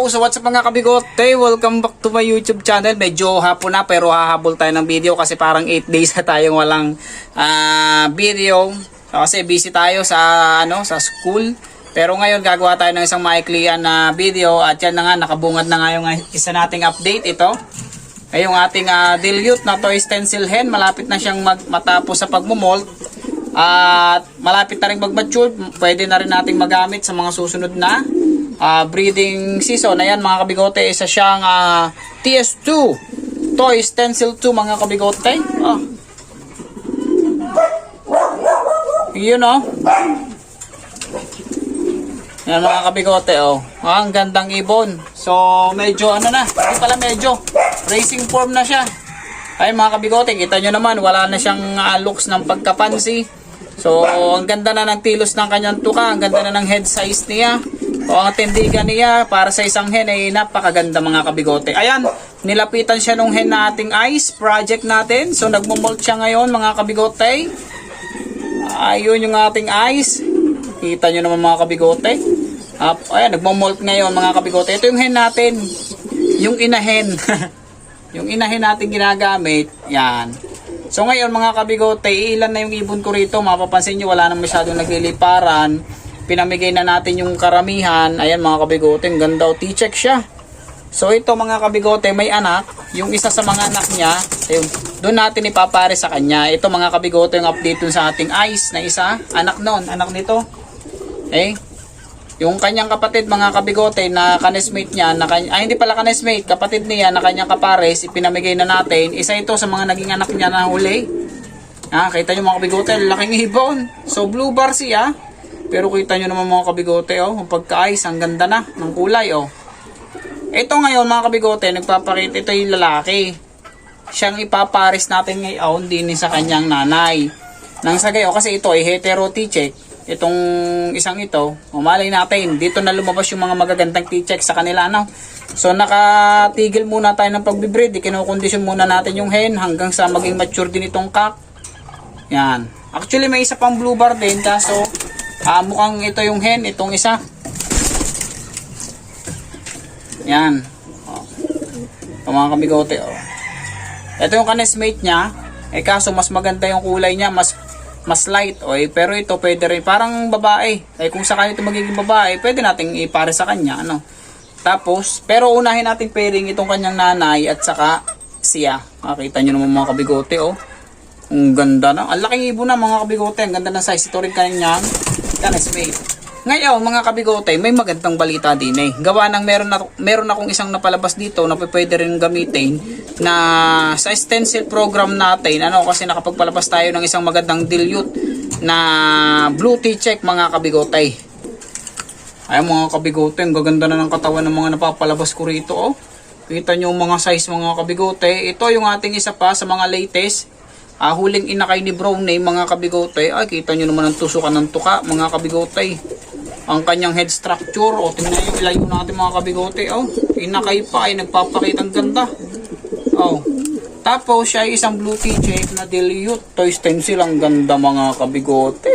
Yo, so what's up mga kabigote? Welcome back to my YouTube channel. Medyo hapon na pero hahabol tayo ng video kasi parang 8 days na tayong walang ah, video. Kasi busy tayo sa ano sa school. Pero ngayon gagawa tayo ng isang maiklian na video at yan na nga nakabungad na nga yung isa nating update ito. Ay ating uh, dilute na toy stencil hen, malapit na siyang mag matapos sa pagmumold. At malapit na rin mag-mature, pwede na rin nating magamit sa mga susunod na ah, breeding season. Ayan mga kabigote, isa siyang ah, TS2 Toy Stencil 2 mga kabigote. Ah. Yun oh. Yan mga kabigote oh. Ah, ang gandang ibon. So medyo ano na, hindi pala medyo racing form na siya. Ay mga kabigote, kita nyo naman, wala na siyang ah, looks ng pagkapansi. So, ang ganda na ng tilos ng kanyang tuka, ang ganda na ng head size niya. O ang tindigan niya para sa isang hen ay napakaganda mga kabigote. Ayan, nilapitan siya nung hen na ating ice project natin. So, nagmumolt siya ngayon mga kabigote. Ayun yung ating ice. Kita nyo naman mga kabigote. Uh, ayan, nagmumolt ngayon mga kabigote. Ito yung hen natin. Yung inahen. yung inahen natin ginagamit. Yan. So ngayon mga kabigote, ilan na yung ibon ko rito. Mapapansin nyo wala nang masyadong nagliliparan. Pinamigay na natin yung karamihan. Ayan mga kabigote, ang ganda o T-check siya. So ito mga kabigote, may anak. Yung isa sa mga anak niya, ayun, doon natin ipapare sa kanya. Ito mga kabigote, yung update sa ating ice na isa. Anak nun, anak nito. Eh, yung kanyang kapatid, mga kabigote, na kanesmate niya, na kany- ay hindi pala kanesmate, kapatid niya na kanyang kapares, ipinamigay na natin. Isa ito sa mga naging anak niya na huli. Ah, kita nyo mga kabigote, laking ibon. So, blue bar siya. Pero kita nyo naman mga kabigote, oh, ang pagka-ice, ang ganda na ng kulay, oh. Ito ngayon mga kabigote, nagpapakita ito yung lalaki. Siyang ipapares natin ngayon din sa kanyang nanay. Nang sa gayo, kasi ito ay hetero T-check itong isang ito, umalay natin, dito na lumabas yung mga magagandang t-check sa kanila, no? So, nakatigil muna tayo ng pagbibreed, kinukondisyon muna natin yung hen hanggang sa maging mature din itong cock. Yan. Actually, may isa pang blue bar din, kaso ah, mukhang ito yung hen, itong isa. Yan. Oh. Ito mga kamigote, oh. Ito yung kanesmate niya, eh kaso mas maganda yung kulay niya, mas mas light oy. Pero ito pwede rin. Parang babae. Ay kung sakali ito magiging babae pwede nating ipare sa kanya ano. Tapos pero unahin natin pairing itong kanyang nanay at saka siya. Makita nyo naman mga kabigote oh. Ang ganda na. Ang laking ibon na mga kabigote. Ang ganda ng size. Ito rin kanyang canesmate ngayon mga kabigote may magandang balita din eh. Gawa ng meron, na, meron akong isang napalabas dito na pwede rin gamitin na sa stencil program natin ano kasi nakapagpalabas tayo ng isang magandang dilute na blue tea check mga kabigote. Ay mga kabigote ang gaganda na ng katawan ng mga napapalabas ko rito oh. Kita nyo mga size mga kabigote. Ito yung ating isa pa sa mga latest ah, huling inakay ni Brown name mga kabigote ay kita nyo naman ang tusukan ng tuka mga kabigote ang kanyang head structure o tingnan yung ilayo natin mga kabigote oh inakay pa ay nagpapakita ang ganda. Oh tapos siya ay isang blue tea na dilute. Toy stencil ang ganda mga kabigote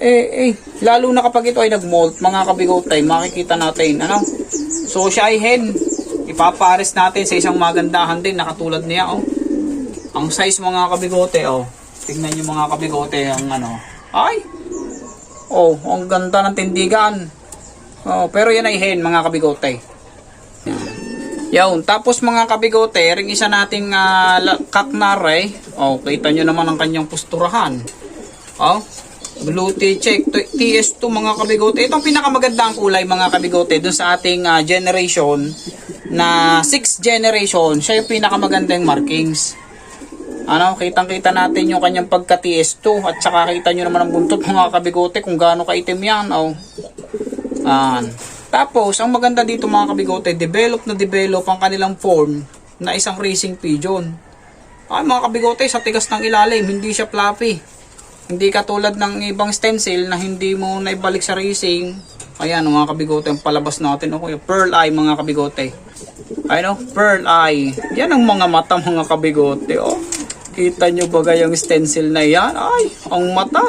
eh eh lalo na kapag ito ay nagmold mga kabigote makikita natin ano? So siya ay hen. Ipapares natin sa isang magandahan din na katulad niya oh ang size mga kabigote oh tingnan niyo mga kabigote ang ano ay Oh, ang ganda ng tindigan. Oh, pero yan ay hen, mga kabigote. Yan. Tapos mga kabigote, ring isa nating uh, kaknare. Oh, kita nyo naman ang kanyang pusturahan. Oh, blue tea check. TS2 mga kabigote. Ito ang pinakamagandang kulay mga kabigote dun sa ating uh, generation na 6th generation. Siya yung pinakamagandang markings. Ano, kitang-kita natin yung kanyang pagka TS2 at saka kita nyo naman ang buntot mga kabigote kung gaano kaitim yan. Oh. An. Tapos, ang maganda dito mga kabigote, develop na develop ang kanilang form na isang racing pigeon. Ay mga kabigote, sa tigas ng ilalim, hindi siya fluffy. Hindi katulad ng ibang stencil na hindi mo naibalik sa racing. Ayan mga kabigote, ang palabas natin. Okay, pearl eye mga kabigote. Ayun oh, pearl eye. Yan ang mga mata mga kabigote. Oh. Kita nyo ba yung stencil na yan? Ay, ang mata.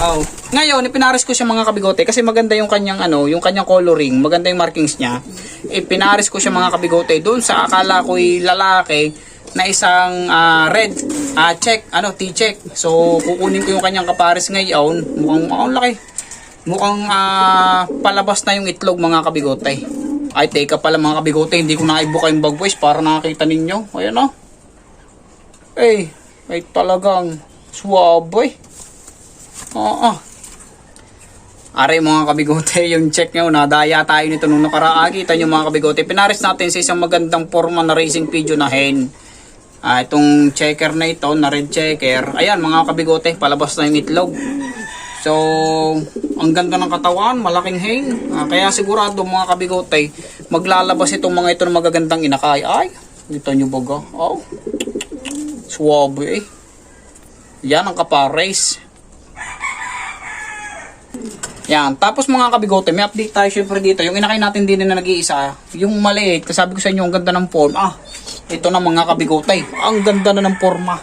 Oh. Ngayon, ipinaris ko siya mga kabigote kasi maganda yung kanyang ano, yung kanyang coloring, maganda yung markings niya. Ipinaris ko siya mga kabigote doon sa akala ko'y lalaki na isang ah, red ah, check, ano, T-check. So, kukunin ko yung kanyang kapares ngayon. Mukhang, ang laki. Mukhang ah, palabas na yung itlog mga kabigote. Ay, teka pala mga kabigote, hindi ko naibuka yung bag boys para nakakita ninyo. Ayan oh. Ay talagang swabe. Oo. Are mga kabigote, yung check nyo, nadaya tayo nito nung nakaraan. Kita nyo mga kabigote, pinaris natin sa isang magandang forma na racing video na hen. Ah, itong checker na ito, na red checker. Ayan mga kabigote, palabas na yung itlog. So, ang ganda ng katawan, malaking hen. Ah, kaya sigurado mga kabigote, maglalabas itong mga ito ng magagandang inakay. Ay, kita nyo baga. Oh, Suwabe eh. Yan ang kapares. Yan. Tapos mga kabigote, may update tayo syempre dito. Yung inakay natin din na nag-iisa, yung maliit, kasabi ko sa inyo, ang ganda ng form. Ah, ito na mga kabigote. Ang ganda na ng forma.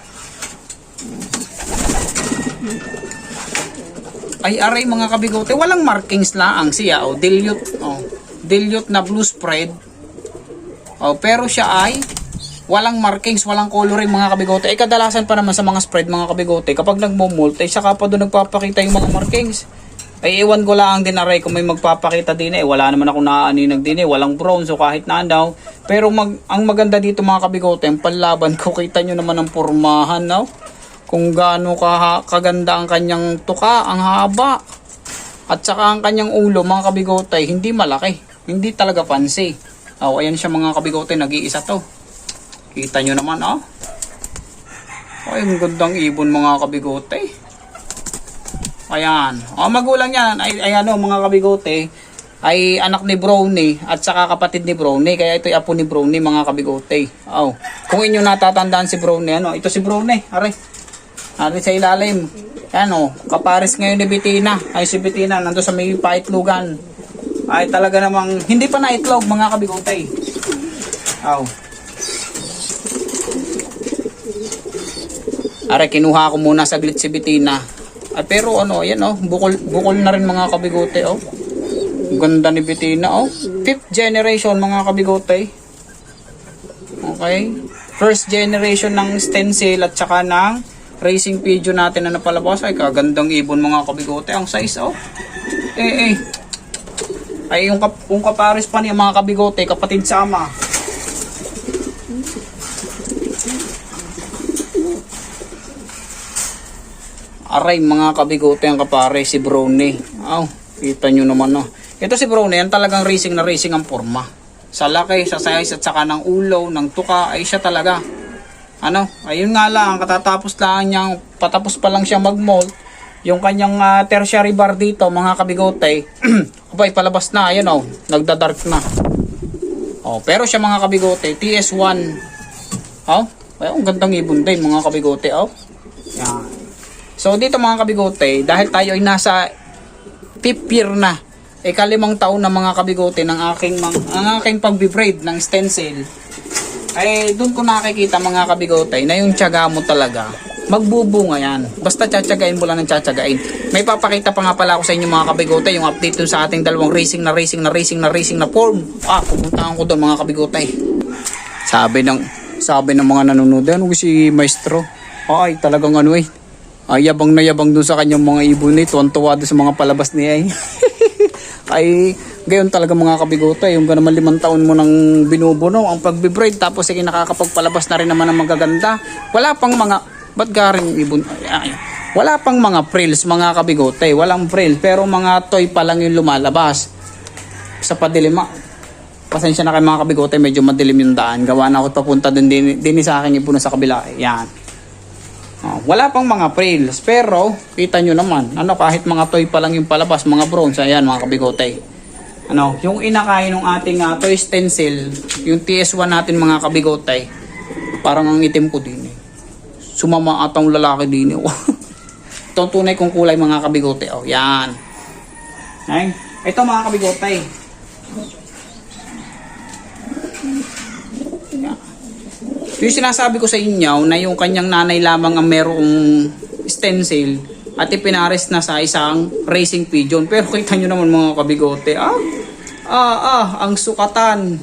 Ay, aray mga kabigote, walang markings lang siya. Oh, dilute, oh, dilute na blue spread. Oh, pero siya ay walang markings, walang coloring mga kabigote. Eh kadalasan pa naman sa mga spread mga kabigote, kapag nagmo-molt, eh saka pa doon nagpapakita yung mga markings. Ay iwan ko lang din aray kung may magpapakita din eh. Wala naman ako naaaninag din eh. Walang brown so kahit na daw. Pero mag, ang maganda dito mga kabigote, ang panlaban ko, kita nyo naman ang pormahan no? Kung gaano ka, kaganda ang kanyang tuka, ang haba. At saka ang kanyang ulo mga kabigote, hindi malaki. Hindi talaga fancy. Oh, ayan siya mga kabigote, nag-iisa to. Kita nyo naman, oh. Ay, ang gandang ibon mga kabigote. Ayan. O, magulang yan. Ay, ay ano, mga kabigote, ay anak ni Brownie at saka kapatid ni Brownie. Kaya ito'y apo ni Brownie, mga kabigote. Oh. Kung inyo natatandaan si Brownie, ano, ito si Brownie. Aray. Aray sa ilalim. Yan, oh. Kapares ngayon ni Bettina. Ay, si Bettina, nando sa may paitlugan. Ay, talaga namang, hindi pa naitlog, mga kabigote. Oh. Are, kinuha ko muna saglit si Bettina. Ay, pero ano, ayan oh, bukol, bukol na rin mga kabigote oh. Ganda ni Bettina oh. Fifth generation mga kabigote. Okay. First generation ng stencil at saka ng racing video natin na napalabas. Ay, kagandang ibon mga kabigote. Ang size oh. Eh, eh. Ay, yung, kap yung kapares pa niya mga kabigote, kapatid sama. Aray, mga kabigote ang kapare, si Brownie. Aw, kita nyo naman no. Ito si Brownie, yan talagang racing na racing ang forma. Sa laki, sa size at saka ng ulo, ng tuka, ay siya talaga. Ano, ayun nga lang, katatapos lang niyang, patapos pa lang siya mag-molt. Yung kanyang ah, tertiary bar dito, mga kabigote, abay, palabas na, ayun oh, nagda-dark na. Oh, pero siya mga kabigote, TS1. Oh, ay, ang gandang ibon din, mga kabigote, oh. Yan. So dito mga kabigote, dahil tayo ay nasa fifth year na, eh kalimang taon na mga kabigote ng aking, mang, ang aking pagbibraid ng stencil, ay doon ko nakikita mga kabigote na yung tiyaga mo talaga, magbubunga yan. Basta tsatsagain mo lang ng tsatsagain. May papakita pa nga pala ako sa inyo mga kabigote, yung update dun sa ating dalawang racing na racing na racing na racing na form. Ah, pupuntahan ko doon mga kabigote. Sabi ng, sabi ng mga nanonood, ano si Maestro? Ay, talagang ano eh, ay, yabang na yabang dun sa kanyang mga ibon eh. Tuwan-tuwa dun sa mga palabas niya eh. ay, gayon talaga mga kabigota. Yung ka naman limang taon mo nang binubuno ang pagbibraid. Tapos sige nakakapagpalabas na rin naman ng magaganda. Wala pang mga, ba't garing ibon? Ay, ay, wala pang mga frills mga kabigote. Walang frill. Pero mga toy pa lang yung lumalabas. Sa padilima. Pasensya na kayo mga kabigote. Medyo madilim yung daan. Gawa na ako papunta dun din, din sa aking ibon sa kabila. Yan. Oh, wala pang mga frills, pero kita nyo naman, ano kahit mga toy pa lang yung palabas, mga bronze, ayan mga kabigote. Ano, yung inakain ng ating uh, toy stencil, yung TS1 natin mga kabigote, parang ang itim ko din eh. Sumama atang lalaki din eh. Ito tunay kong kulay mga kabigote. Oh, yan. Ay, ito mga kabigote. Yan. Yung sinasabi ko sa inyo na yung kanyang nanay lamang ang merong stencil at ipinares na sa isang racing pigeon. Pero kita nyo naman mga kabigote, ah, ah, ah, ang sukatan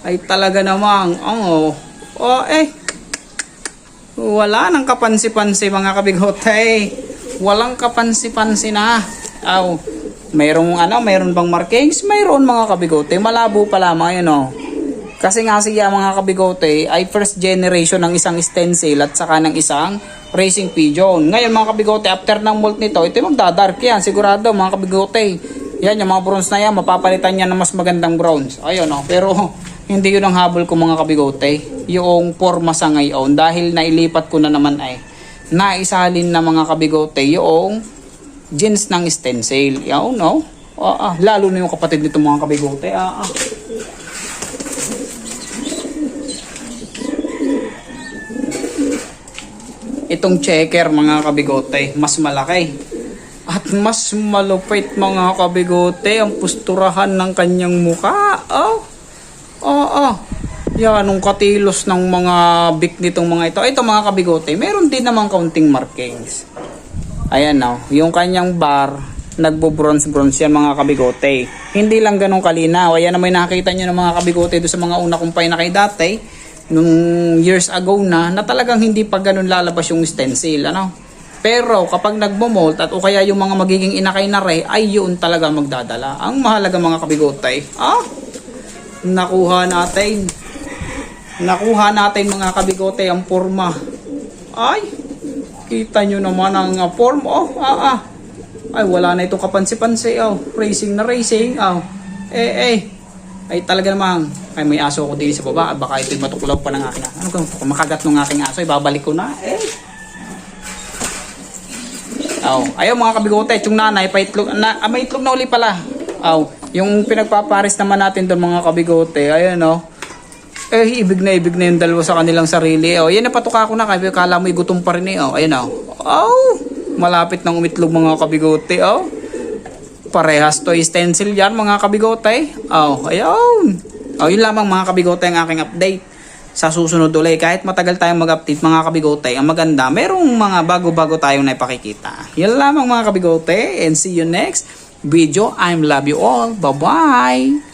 ay talaga namang, oh, oh, eh, wala nang kapansi-pansi mga kabigote. Walang kapansi-pansi na. Aw, mayroong ano, mayroon bang markings? Mayroon mga kabigote. Malabo pa lamang yun oh. Kasi nga siya mga kabigote ay first generation ng isang stencil at saka ng isang racing pigeon. Ngayon mga kabigote, after ng molt nito, ito magdadark yan. Sigurado mga kabigote. Yan, yung mga bronze na yan, mapapalitan yan ng mas magandang bronze. Ayun oh. Pero hindi yun ang habol ko mga kabigote. Yung forma sa ngayon. Dahil nailipat ko na naman ay naisalin na mga kabigote yung jeans ng stencil. Yan, no? Ah, ah, lalo na yung kapatid nito mga kabigote. Ah, ah. Itong checker mga kabigote. Mas malaki. At mas malupit mga kabigote ang pusturahan ng kanyang muka oh. Oh oh. Yan ang katilos ng mga bik nitong mga ito. Ito mga kabigote meron din namang kaunting markings. Ayan oh. Yung kanyang bar nagbo-bronze bronze yan mga kabigote. Hindi lang ganun kalinaw. Ayan na may nakita nyo ng mga kabigote doon sa mga una kong painakay dati nung years ago na na talagang hindi pa ganun lalabas yung stencil ano? Pero kapag nagmo-molt at o kaya yung mga magiging inakay na re ay yun talaga magdadala. Ang mahalaga mga kabigotay. Ah! Nakuha natin. Nakuha natin mga kabigote ang forma ay! Kita nyo naman ang uh, form. Oh ah ah. Ay wala na itong kapansi-pansi. Oh racing na racing. Oh. Eh eh ay talaga namang ay may aso ko din sa baba baka ito'y matuklaw pa ng aking ano kung makagat ng aking aso ibabalik ko na eh Aw, ayaw mga kabigote, yung nanay paitlog na ah, may itlog na uli pala. Aw, yung pinagpapares naman natin doon mga kabigote, ayun oh. Eh, ibig na ibig na yung dalawa sa kanilang sarili. Oh, yan napatuka ko na kaya kala mo gutom pa rin eh. Oh, ayun oh. Aw, malapit ng umitlog mga kabigote, oh. Parehas to stencil yan mga kabigote. Oh, ayun. Oh, yun lamang mga kabigote ang aking update. Sa susunod ulit, kahit matagal tayong mag-update mga kabigote, ang maganda, merong mga bago-bago tayong naipakikita. Yan lamang mga kabigote and see you next video. I'm love you all. Bye-bye!